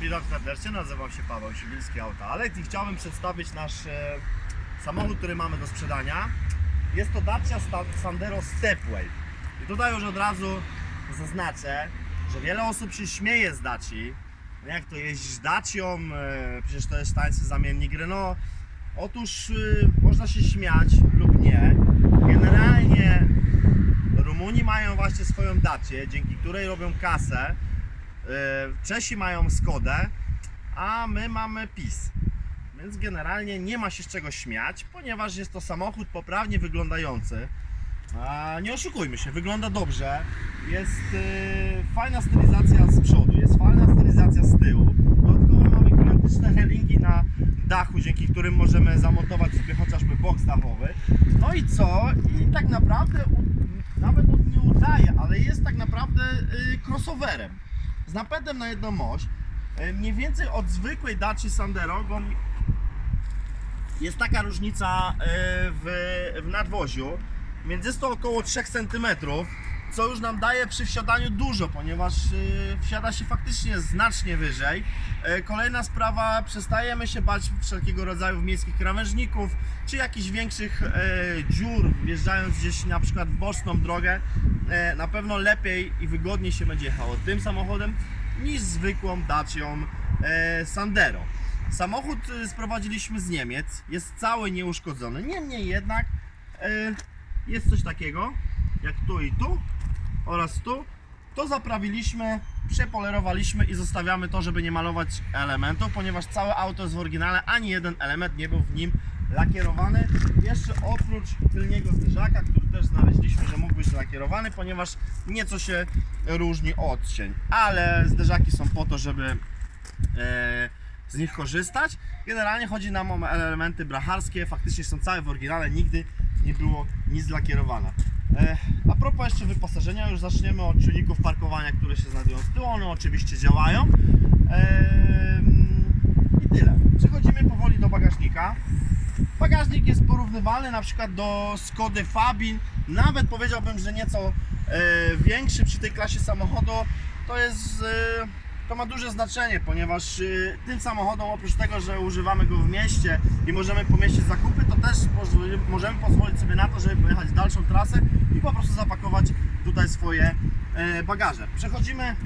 Witam serdecznie, nazywam się Paweł Sibilski Auta Alek i chciałbym przedstawić nasz e, samochód, który mamy do sprzedania. Jest to Dacia Sandero Stepway. I tutaj już od razu zaznaczę, że wiele osób się śmieje z Daci. No Jak to jeździć Dacią? E, przecież to jest tańszy zamiennik Renault. Otóż e, można się śmiać lub nie. Generalnie Rumuni mają właśnie swoją Dacię, dzięki której robią kasę. Yy, Czesi mają Skodę, a my mamy PiS. Więc generalnie nie ma się z czego śmiać, ponieważ jest to samochód poprawnie wyglądający. Nie oszukujmy się, wygląda dobrze. Jest yy, fajna stylizacja z przodu, jest fajna stylizacja z tyłu. Dodatkowo mamy gigantyczne helingi na dachu, dzięki którym możemy zamontować sobie chociażby boks dachowy. No i co? I tak naprawdę nawet nie udaje, ale jest tak naprawdę yy, crossoverem z napędem na jedną oś. E, Mniej więcej od zwykłej Daci Sandero jest taka różnica e, w, w nadwoziu, więc jest to około 3 cm, co już nam daje przy wsiadaniu dużo, ponieważ e, wsiada się faktycznie znacznie wyżej. E, Kolejna sprawa, przestajemy się bać wszelkiego rodzaju miejskich krawężników, czy jakichś większych e, dziur, wjeżdżając gdzieś na przykład w boczną drogę. E, Na pewno lepiej i wygodniej się będzie jechało tym samochodem niż zwykłą Dacią Sandero. Samochód e, sprowadziliśmy z Niemiec, jest cały nieuszkodzony. Niemniej jednak jest coś takiego, jak tu i tu oraz tu. To zaprawiliśmy, przepolerowaliśmy i zostawiamy to, żeby nie malować elementów, ponieważ całe auto jest w oryginale, ani jeden element nie był w nim lakierowany. Jeszcze oprócz tylniego zderzaka, który też znaleźliśmy, że mógł być lakierowany, ponieważ nieco się różni odcień. Ale zderzaki są po to, żeby e, z nich korzystać. Generalnie chodzi nam o elementy bracharskie, faktycznie są całe w oryginale, nigdy nie było nic lakierowane. E, a propos jeszcze wyposażenia, już zaczniemy od czujników parkowania, które się znajdują z tyłu, one oczywiście działają. E, I tyle. Przechodzimy powoli do bagażnika. Bagażnik jest porównywalny na przykład do Skody Fabin, nawet powiedziałbym, że nieco e, większy przy tej klasie samochodu. To jest, to ma duże znaczenie, ponieważ e, tym samochodom oprócz tego, że używamy go w mieście i możemy pomieścić zakupy, to też możemy pozwolić sobie na to, żeby pojechać dalszą trasę i po prostu zapakować tutaj swoje e, bagaże. Przechodzimy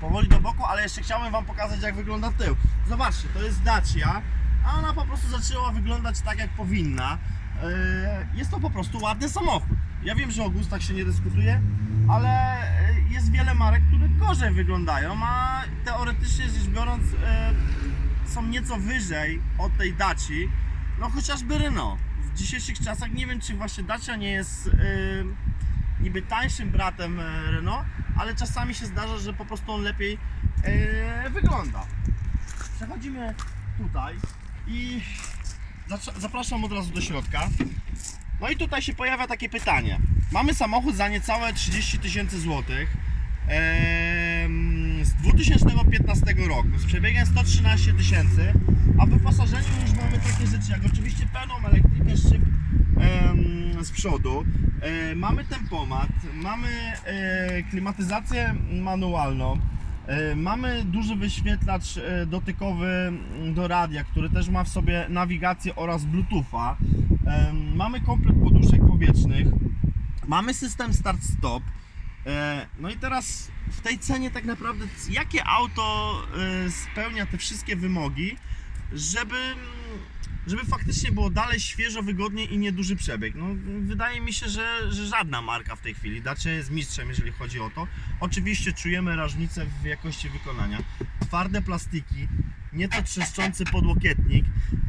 powoli do boku, ale jeszcze chciałem Wam pokazać jak wygląda tył. Zobaczcie, to jest Dacia, a ona po prostu zaczęła wyglądać tak jak powinna. Yy, Jest to po prostu ładny samochód. Ja wiem, że o gustach się nie dyskutuje, ale yy, jest wiele marek, które gorzej wyglądają, a teoretycznie rzecz biorąc yy, są nieco wyżej od tej Daci, no chociażby Renault. W dzisiejszych czasach nie wiem, czy właśnie Dacia nie jest yy, niby tańszym bratem e, Renault, ale czasami się zdarza, że po prostu on lepiej e, wygląda. Przechodzimy tutaj i zapraszam od razu do środka. No i tutaj się pojawia takie pytanie. Mamy samochód za niecałe 30 tysięcy złotych z 2015 roku z przebiegiem 113 tysięcy, a w wyposażeniu już mamy takie rzeczy jak oczywiście pełną elektrykę szyb z przodu, e, mamy tempomat, mamy e, klimatyzację manualną, e, mamy duży wyświetlacz dotykowy mm, do radia, który też ma w sobie nawigację oraz bluetootha, mamy komplet poduszek powietrznych, mamy system start-stop, E, No i teraz w tej cenie tak naprawdę jakie auto e, spełnia te wszystkie wymogi, żeby, żeby faktycznie było dalej świeżo, wygodnie i nieduży przebieg. No, wydaje mi się, że, że żadna marka w tej chwili. Dacia jest mistrzem, jeżeli chodzi o to. Oczywiście czujemy różnicę w jakości wykonania. Twarde plastiki, nieco trzeszczący podłokietnik.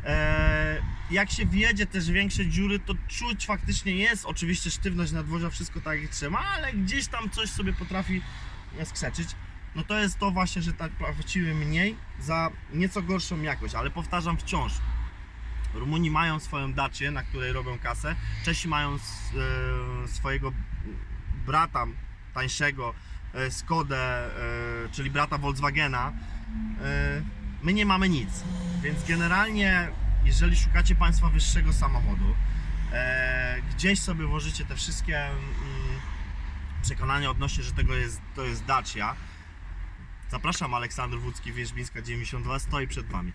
E, jak się wjedzie też większe dziury, to czuć faktycznie jest oczywiście sztywność nadwozia, wszystko tak jak trzeba, ale gdzieś tam coś sobie potrafi e, skrzeczyć. No to jest to właśnie, że tak płacimy mniej za nieco gorszą jakość, ale powtarzam wciąż. Rumuni mają swoją dacię, na której robią kasę. Czesi mają e, swojego brata tańszego, Skodę, czyli brata Volkswagena. My nie mamy nic. Więc generalnie, jeżeli szukacie Państwa wyższego samochodu, e, gdzieś sobie włożycie te wszystkie mm, przekonania odnośnie, że tego jest, to jest Dacia, Zapraszam, Aleksander Wódzki, Wierzbińska 92, stoi przed Wami.